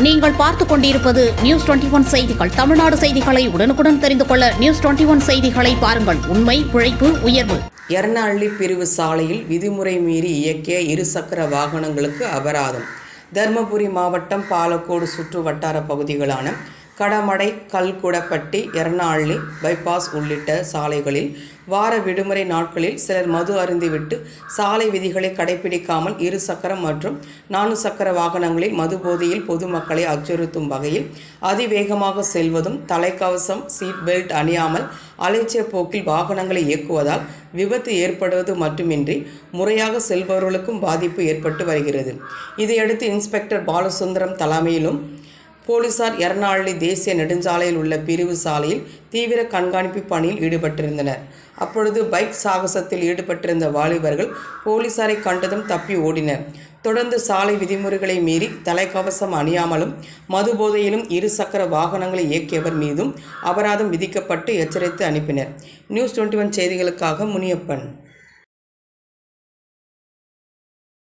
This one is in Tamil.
நீங்கள் பார்த்துக் கொண்டிருப்பது நியூஸ் டுவெண்டி ஒன் செய்திகள். தமிழ்நாடு செய்திகளை உடனுக்குடன் தெரிந்து கொள்ள நியூஸ் டுவெண்டி ஒன் செய்திகளை பாருங்கள். உண்மை உழைப்பு உயர்வு. எர்ணாள்ளி பிரிவு சாலையில் விதிமுறை மீறி இயக்கிய இருசக்கர வாகனங்களுக்கு அபராதம். தருமபுரி மாவட்டம் பாலக்கோடு சுற்று வட்டார பகுதிகளான கடமடை கல்குடப்பட்டி எர்ணாள்ளி பைபாஸ் உள்ளிட்ட சாலைகளில் வார விடுமுறை நாட்களில் சிலர் மது அருந்திவிட்டு சாலை விதிகளை கடைபிடிக்காமல் இரு சக்கரம் மற்றும் நான்கு சக்கர வாகனங்களில் மது போதையில் பொதுமக்களை அச்சுறுத்தும் வகையில் அதிவேகமாக செல்வதும் தலைக்கவசம் சீட் பெல்ட் அணியாமல் அலைச்சிய போக்கில் வாகனங்களை இயக்குவதால் விபத்து ஏற்படுவது மட்டுமின்றி முறையாக செல்பவர்களுக்கும் பாதிப்பு ஏற்பட்டு வருகிறது. இதையடுத்து இன்ஸ்பெக்டர் பாலசுந்தரம் தலைமையிலும் போலீசார் எர்ணாள்ளி தேசிய நெடுஞ்சாலையில் உள்ள பிரிவு சாலையில் தீவிர கண்காணிப்பு பணியில் ஈடுபட்டிருந்தனர். அப்பொழுது பைக் சாகசத்தில் ஈடுபட்டிருந்த வாலிபர்கள் போலீசாரை கண்டதும் தப்பி ஓடினர். தொடர்ந்து சாலை விதிமுறைகளை மீறி தலைக்கவசம் அணியாமலும் மது போதையிலும் இரு சக்கர வாகனங்களை இயக்கியவர் மீதும் அபராதம் விதிக்கப்பட்டு எச்சரித்து அனுப்பினர். நியூஸ் டுவெண்ட்டி ஒன் செய்திகளுக்காக முனியப்பன்.